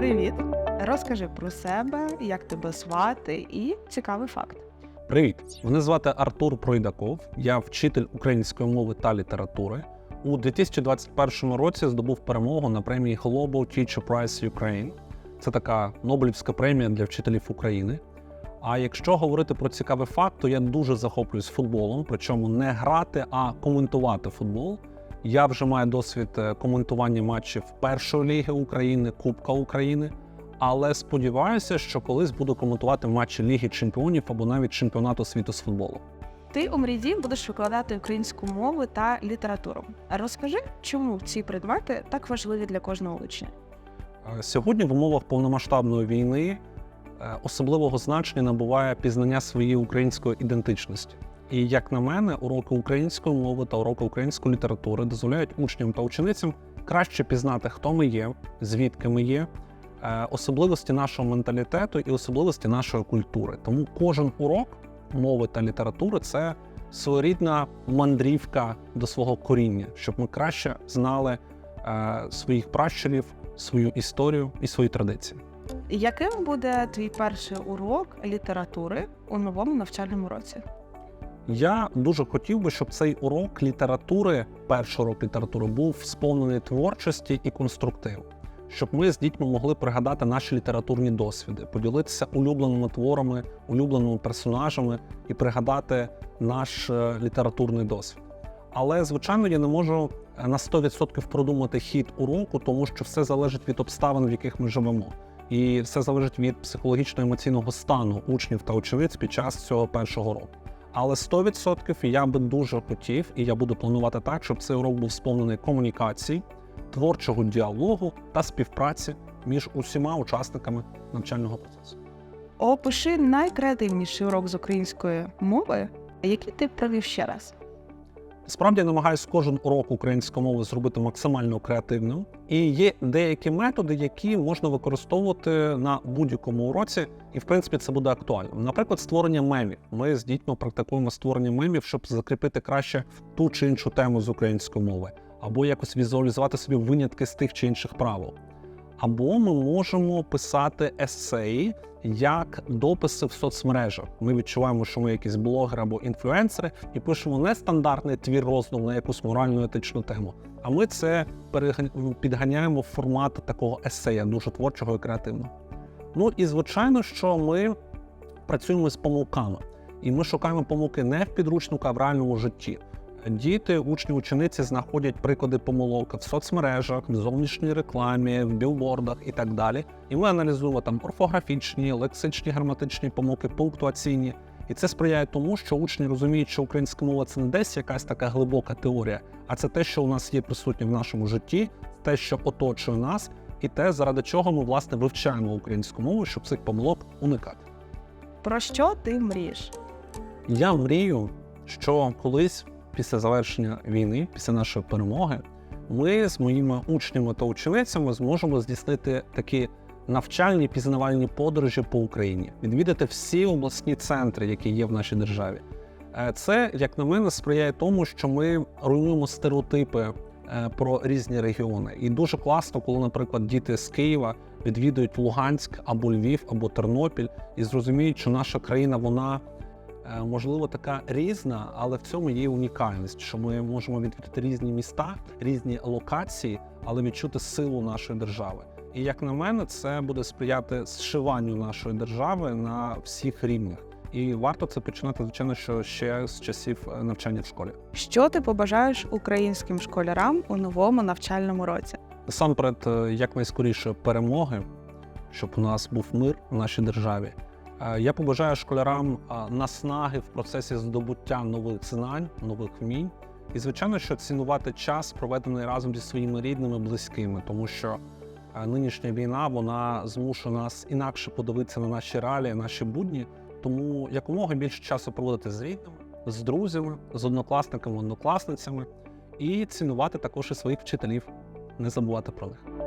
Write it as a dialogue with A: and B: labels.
A: Привіт! Розкажи про себе, як тебе звати, і цікавий факт.
B: Привіт! Мене звати Артур Пройдаков. Я вчитель української мови та літератури. У 2021 році здобув перемогу на премії Global Teacher Prize Ukraine. Це така Нобелівська премія для вчителів України. А якщо говорити про цікавий факт, то я дуже захоплююсь футболом, причому не грати, а коментувати футбол. Я вже маю досвід е, коментування матчів першої ліги України, Кубка України. Але сподіваюся, що колись буду коментувати матчі Ліги Чемпіонів або навіть чемпіонату світу з футболу.
A: Ти у мріді будеш викладати українську мову та літературу. Розкажи, чому ці предмети так важливі для кожного учня?
B: Е, Сьогодні в умовах повномасштабної війни е, особливого значення набуває пізнання своєї української ідентичності. І як на мене, уроки української мови та уроки української літератури дозволяють учням та ученицям краще пізнати, хто ми є, звідки ми є, е, особливості нашого менталітету і особливості нашої культури. Тому кожен урок мови та літератури це своєрідна мандрівка до свого коріння, щоб ми краще знали е, своїх пращурів, свою історію і свої традиції.
A: Яким буде твій перший урок літератури у новому навчальному році?
B: Я дуже хотів би, щоб цей урок літератури, перший урок літератури, був сповнений творчості і конструктиву, щоб ми з дітьми могли пригадати наші літературні досвіди, поділитися улюбленими творами, улюбленими персонажами і пригадати наш е, літературний досвід. Але, звичайно, я не можу е, на 100% продумати хід уроку, тому що все залежить від обставин, в яких ми живемо. І все залежить від психологічно-емоційного стану учнів та учениць під час цього першого року. Але 100% я би дуже хотів, і я буду планувати так, щоб цей урок був сповнений комунікації, творчого діалогу та співпраці між усіма учасниками навчального процесу.
A: Опиши найкреативніший урок з української мови, який ти провів ще раз.
B: Справді я намагаюся кожен урок української мови зробити максимально креативним. І є деякі методи, які можна використовувати на будь-якому уроці, і в принципі це буде актуально. Наприклад, створення мемів. Ми з дітьми практикуємо створення мемів, щоб закріпити краще ту чи іншу тему з української мови, або якось візуалізувати собі винятки з тих чи інших правил. Або ми можемо писати есеї як дописи в соцмережах. Ми відчуваємо, що ми якісь блогери або інфлюенсери, і пишемо не стандартний твір роздум на якусь моральну етичну тему. А ми це підганяємо в формат такого есея, дуже творчого і креативного. Ну і звичайно, що ми працюємо з помилками, і ми шукаємо помилки не в підручнику, а в реальному житті. Діти, учні, учениці знаходять приклади помилок в соцмережах, в зовнішній рекламі, в білбордах і так далі. І ми аналізуємо там орфографічні, лексичні, граматичні помилки, пунктуаційні. І це сприяє тому, що учні розуміють, що українська мова це не десь якась така глибока теорія, а це те, що у нас є присутнє в нашому житті, те, що оточує нас, і те, заради чого ми власне вивчаємо українську мову, щоб цих помилок уникати.
A: Про що ти мрієш?
B: Я мрію, що колись після завершення війни, після нашої перемоги, ми з моїми учнями та ученицями зможемо здійснити такі навчальні пізнавальні подорожі по Україні, відвідати всі обласні центри, які є в нашій державі. Е, Це, як на мене, сприяє тому, що ми руйнуємо стереотипи е, про різні регіони. І дуже класно, коли, наприклад, діти з Києва відвідують Луганськ або Львів, або Тернопіль і зрозуміють, що наша країна вона можливо така різна, але в цьому є унікальність, що ми можемо відвідати різні міста, різні локації, але відчути силу нашої держави. І як на мене, це буде сприяти зшиванню нашої держави на всіх рівнях. І варто це починати, звичайно, що ще з часів е, навчання в школі.
A: Що ти побажаєш українським школярам у новому навчальному році?
B: Насамперед, е, якнайскоріше перемоги, щоб у нас був мир в нашій державі. Е, Я побажаю школярам е, наснаги в процесі здобуття нових знань, нових вмінь. І, звичайно, що цінувати час, проведений разом зі своїми рідними, близькими, тому що е, нинішня війна вона змушує нас інакше подивитися на наші реалії, наші будні. Тому якомога більше часу проводити з рідними, з друзями, з однокласниками, однокласницями і цінувати також і своїх вчителів, не забувати про них.